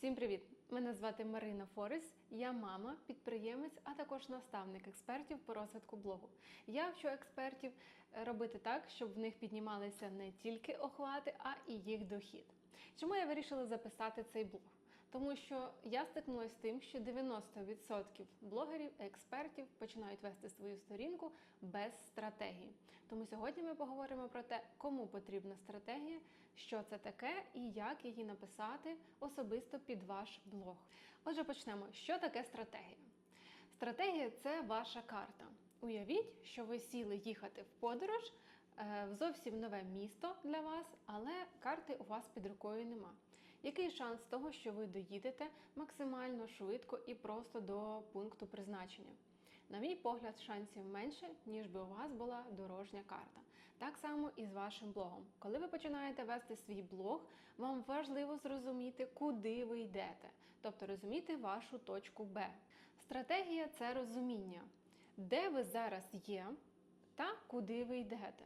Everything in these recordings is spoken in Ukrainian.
Всім привіт! Мене звати Марина Форес. Я мама, підприємець, а також наставник експертів по розвитку блогу. Я вчу експертів е, робити так, щоб в них піднімалися не тільки охвати, а і їх дохід. Чому я вирішила записати цей блог? Тому що я стикнулася з тим, що 90% блогерів, експертів починають вести свою сторінку без стратегії. Тому сьогодні ми поговоримо про те, кому потрібна стратегія, що це таке і як її написати особисто під ваш блог. Отже, почнемо. Що таке стратегія? Стратегія це ваша карта. Уявіть, що ви сіли їхати в подорож е, в зовсім нове місто для вас, але карти у вас під рукою нема. Який шанс того, що ви доїдете максимально швидко і просто до пункту призначення? На мій погляд, шансів менше, ніж би у вас була дорожня карта. Так само і з вашим блогом. Коли ви починаєте вести свій блог, вам важливо зрозуміти, куди ви йдете, тобто розуміти вашу точку Б. Стратегія це розуміння, де ви зараз є та куди ви йдете.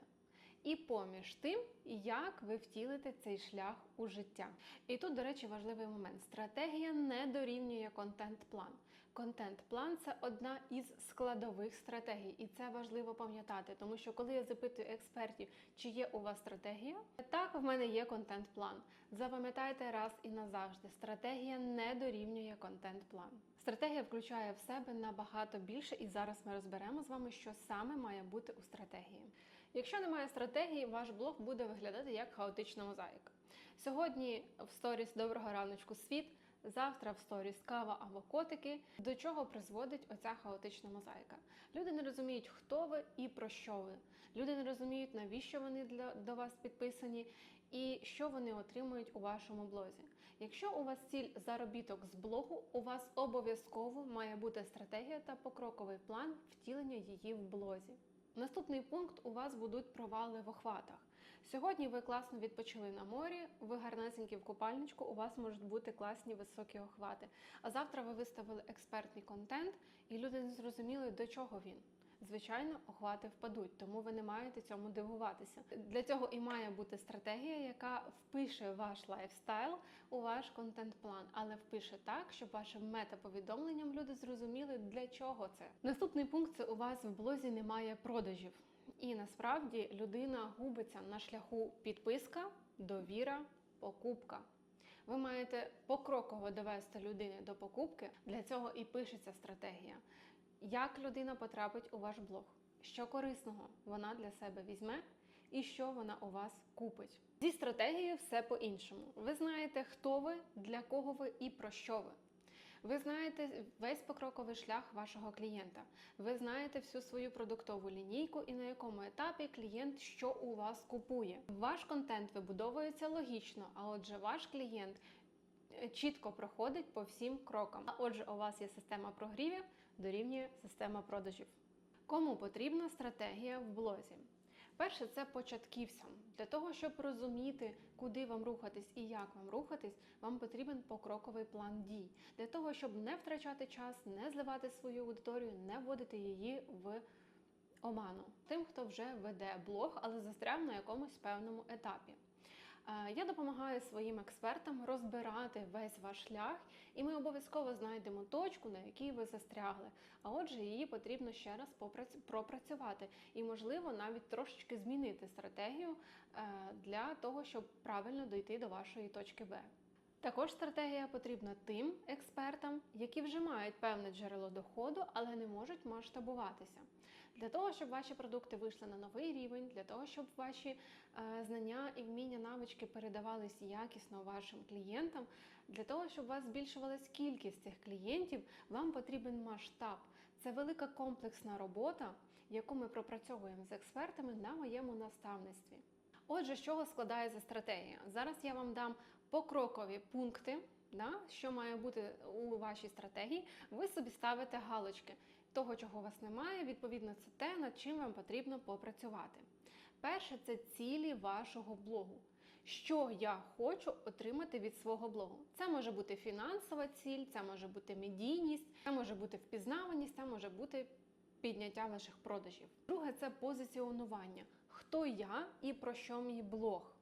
І поміж тим, як ви втілите цей шлях у життя. І тут, до речі, важливий момент: стратегія не дорівнює контент-план. Контент-план це одна із складових стратегій, і це важливо пам'ятати, тому що коли я запитую експертів, чи є у вас стратегія, так в мене є контент-план. Запам'ятайте раз і назавжди: стратегія не дорівнює контент-план. Стратегія включає в себе набагато більше, і зараз ми розберемо з вами, що саме має бути у стратегії. Якщо немає стратегії, ваш блог буде виглядати як хаотична мозаїка. Сьогодні в сторіс Доброго раночку світ. Завтра в сторіс кава або котики. До чого призводить оця хаотична мозаїка? Люди не розуміють, хто ви і про що ви. Люди не розуміють, навіщо вони для до вас підписані і що вони отримують у вашому блозі. Якщо у вас ціль заробіток з блогу, у вас обов'язково має бути стратегія та покроковий план втілення її в блозі. Наступний пункт у вас будуть провали в охватах. Сьогодні ви класно відпочили на морі, ви гарнесенькі в купальничку, у вас можуть бути класні високі охвати. А завтра ви виставили експертний контент, і люди не зрозуміли, до чого він. Звичайно, охвати впадуть, тому ви не маєте цьому дивуватися. Для цього і має бути стратегія, яка впише ваш лайфстайл у ваш контент-план, але впише так, щоб вашим метаповідомленням люди зрозуміли, для чого це. Наступний пункт це у вас в блозі немає продажів. І насправді людина губиться на шляху підписка, довіра, покупка. Ви маєте покроково довести людини до покупки. Для цього і пишеться стратегія. Як людина потрапить у ваш блог? Що корисного вона для себе візьме і що вона у вас купить? Зі стратегією все по-іншому. Ви знаєте, хто ви, для кого ви і про що ви. Ви знаєте весь покроковий шлях вашого клієнта. Ви знаєте всю свою продуктову лінійку і на якому етапі клієнт що у вас купує. Ваш контент вибудовується логічно, а отже, ваш клієнт чітко проходить по всім крокам. А отже, у вас є система прогрівів, дорівнює система продажів. Кому потрібна стратегія в блозі? Перше, це початківцям. Для того, щоб розуміти, куди вам рухатись і як вам рухатись, вам потрібен покроковий план дій. Для того, щоб не втрачати час, не зливати свою аудиторію, не вводити її в оману. Тим, хто вже веде блог, але застряв на якомусь певному етапі. Я допомагаю своїм експертам розбирати весь ваш шлях, і ми обов'язково знайдемо точку, на якій ви застрягли. А отже, її потрібно ще раз пропрацювати і, можливо, навіть трошечки змінити стратегію для того, щоб правильно дойти до вашої точки Б. Також стратегія потрібна тим експертам, які вже мають певне джерело доходу, але не можуть масштабуватися. Для того, щоб ваші продукти вийшли на новий рівень, для того, щоб ваші е, знання і вміння навички передавались якісно вашим клієнтам, для того, щоб у вас збільшувалась кількість цих клієнтів, вам потрібен масштаб. Це велика комплексна робота, яку ми пропрацьовуємо з експертами на моєму наставництві. Отже, з чого складається стратегія? Зараз я вам дам покрокові пункти, да, що має бути у вашій стратегії. Ви собі ставите галочки. Того, чого у вас немає, відповідно, це те, над чим вам потрібно попрацювати. Перше це цілі вашого блогу. Що я хочу отримати від свого блогу? Це може бути фінансова ціль, це може бути медійність, це може бути впізнаваність, це може бути підняття ваших продажів. Друге це позиціонування. Хто я і про що мій блог?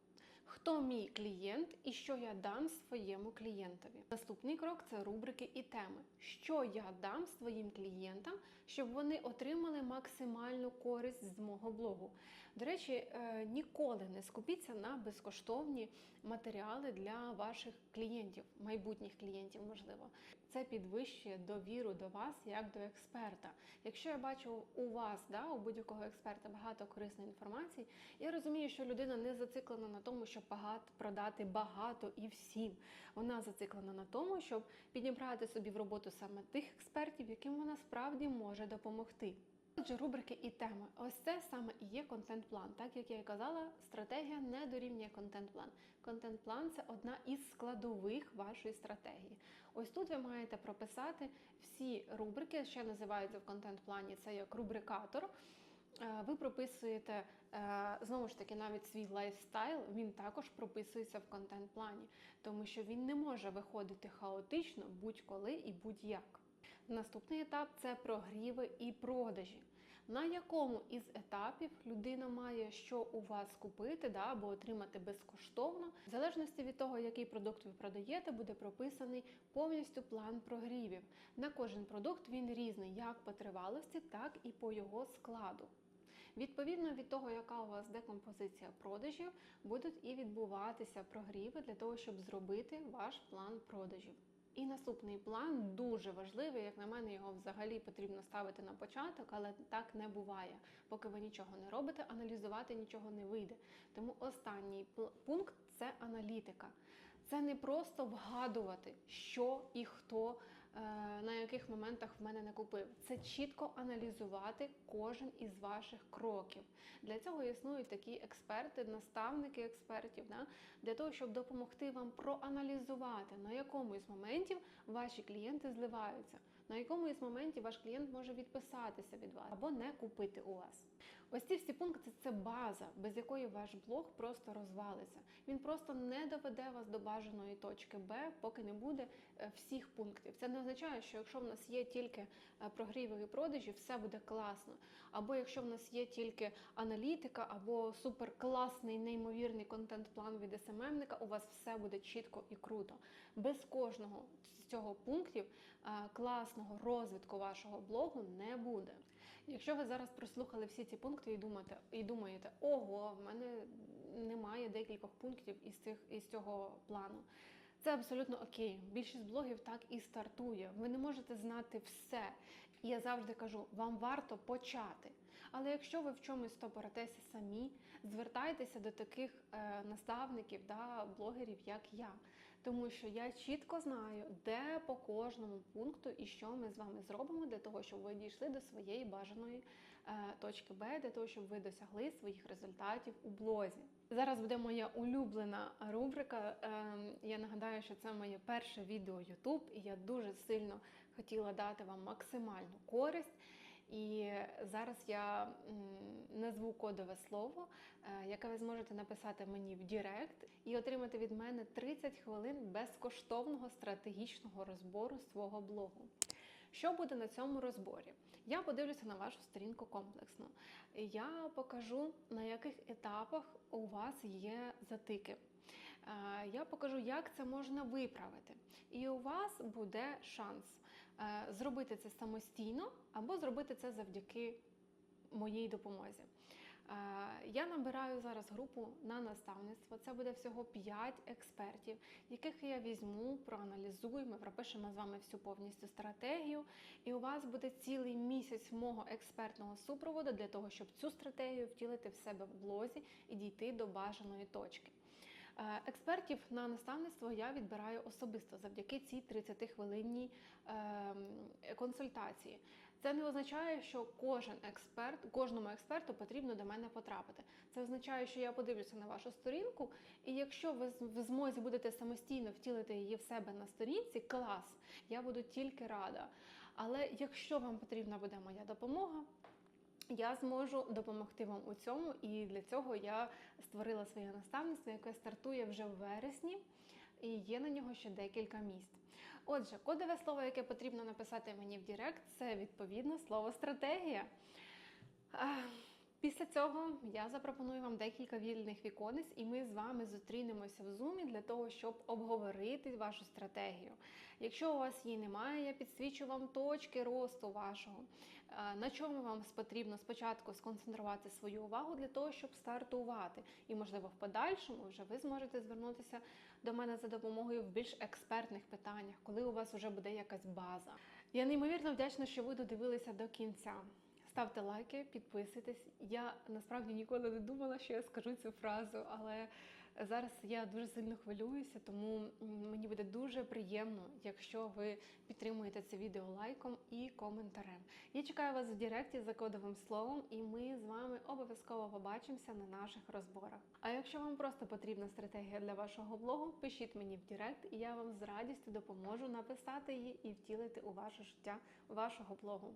Хто мій клієнт і що я дам своєму клієнтові? Наступний крок це рубрики і теми. Що я дам своїм клієнтам, щоб вони отримали максимальну користь з мого блогу. До речі, е, ніколи не скупіться на безкоштовні матеріали для ваших клієнтів, майбутніх клієнтів, можливо. Це підвищує довіру до вас як до експерта. Якщо я бачу у вас, да, у будь-якого експерта багато корисної інформації, я розумію, що людина не зациклена на тому, щоб багато продати багато і всім. Вона зациклена на тому, щоб підібрати собі в роботу саме тих експертів, яким вона справді може допомогти. Отже, рубрики і теми. Ось це саме і є контент-план. Так як я і казала, стратегія не дорівнює контент-план. Контент-план це одна із складових вашої стратегії. Ось тут ви маєте прописати всі рубрики, ще називаються в контент-плані. Це як рубрикатор. Е, Ви прописуєте е, знову ж таки навіть свій лайфстайл, він також прописується в контент-плані, тому що він не може виходити хаотично будь-коли і будь-як. Наступний етап це прогріви і продажі. На якому із етапів людина має що у вас купити да, або отримати безкоштовно, в залежності від того, який продукт ви продаєте, буде прописаний повністю план прогрівів. На кожен продукт він різний, як по тривалості, так і по його складу. Відповідно від того, яка у вас декомпозиція продажів, будуть і відбуватися прогріви для того, щоб зробити ваш план продажів. І наступний план дуже важливий, як на мене, його взагалі потрібно ставити на початок, але так не буває. Поки ви нічого не робите, аналізувати нічого не вийде. Тому останній пункт це аналітика. Це не просто вгадувати, що і хто на яких моментах в мене не купив. Це чітко аналізувати кожен із ваших кроків. Для цього існують такі експерти, наставники експертів, да? для того, щоб допомогти вам проаналізувати, на якому із моментів ваші клієнти зливаються, на якому із моментів ваш клієнт може відписатися від вас або не купити у вас. Ось ці всі пункти це база, без якої ваш блог просто розвалиться. Він просто не доведе вас до бажаної точки Б, поки не буде е, всіх пунктів. Це не означає, що якщо в нас є тільки е, прогріви і продажі, все буде класно. Або якщо в нас є тільки аналітика, або суперкласний, неймовірний контент-план від СММника, у вас все буде чітко і круто. Без кожного з цього пунктів е, класного розвитку вашого блогу не буде. Якщо ви зараз прослухали всі ці пункти і думаєте, і думаєте, ого, в мене немає декількох пунктів із цих із цього плану. Це абсолютно окей. Більшість блогів так і стартує. Ви не можете знати все. І я завжди кажу, вам варто почати. Але якщо ви в чомусь топоретеся самі, звертайтеся до таких е, наставників, да, блогерів, як я. Тому що я чітко знаю, де по кожному пункту і що ми з вами зробимо для того, щоб ви дійшли до своєї бажаної е, точки Б, для того, щоб ви досягли своїх результатів у блозі. Зараз буде моя улюблена рубрика. Ем, Я нагадаю, що це моє перше відео YouTube, і я дуже сильно хотіла дати вам максимальну користь. І зараз я назву кодове слово, е, яке ви зможете написати мені в Директ і отримати від мене 30 хвилин безкоштовного стратегічного розбору свого блогу. Що буде на цьому розборі? Я подивлюся на вашу сторінку комплексно. Я покажу, на яких етапах у вас є затики. Е, Я покажу, як це можна виправити. І у вас буде шанс зробити це самостійно або зробити це завдяки моїй допомозі. Е, Я набираю зараз групу на наставництво. Це буде всього 5 експертів, яких я візьму, проаналізую. Ми пропишемо з вами всю повністю стратегію. І у вас буде цілий місяць мого експертного супроводу для того, щоб цю стратегію втілити в себе в блозі і дійти до бажаної точки. Е, Експертів на наставництво я відбираю особисто завдяки цій 30-хвилинній ем, консультації. Це не означає, що кожен експерт, кожному експерту потрібно до мене потрапити. Це означає, що я подивлюся на вашу сторінку, і якщо ви в змозі будете самостійно втілити її в себе на сторінці, клас, я буду тільки рада. Але якщо вам потрібна буде моя допомога, я зможу допомогти вам у цьому, і для цього я створила своє наставництво, яке стартує вже в вересні, і є на нього ще декілька місць. Отже, кодове слово, яке потрібно написати мені в Директ, це відповідно слово стратегія. Після цього я запропоную вам декілька вільних віконець, і ми з вами зустрінемося в зумі для того, щоб обговорити вашу стратегію. Якщо у вас її немає, я підсвічу вам точки росту вашого. Е, На чому вам потрібно спочатку сконцентрувати свою увагу для того, щоб стартувати, і можливо в подальшому вже ви зможете звернутися до мене за допомогою в більш експертних питаннях, коли у вас вже буде якась база. Я неймовірно вдячна, що ви додивилися до кінця. Ставте лайки, підписуйтесь. Я насправді ніколи не думала, що я скажу цю фразу, але зараз я дуже сильно хвилююся, тому мені буде дуже приємно, якщо ви підтримуєте це відео лайком і коментарем. Я чекаю вас в Директі за кодовим словом, і ми з вами обов'язково побачимося на наших розборах. А якщо вам просто потрібна стратегія для вашого блогу, пишіть мені в Директ, і я вам з радістю допоможу написати її і втілити у ваше життя вашого блогу.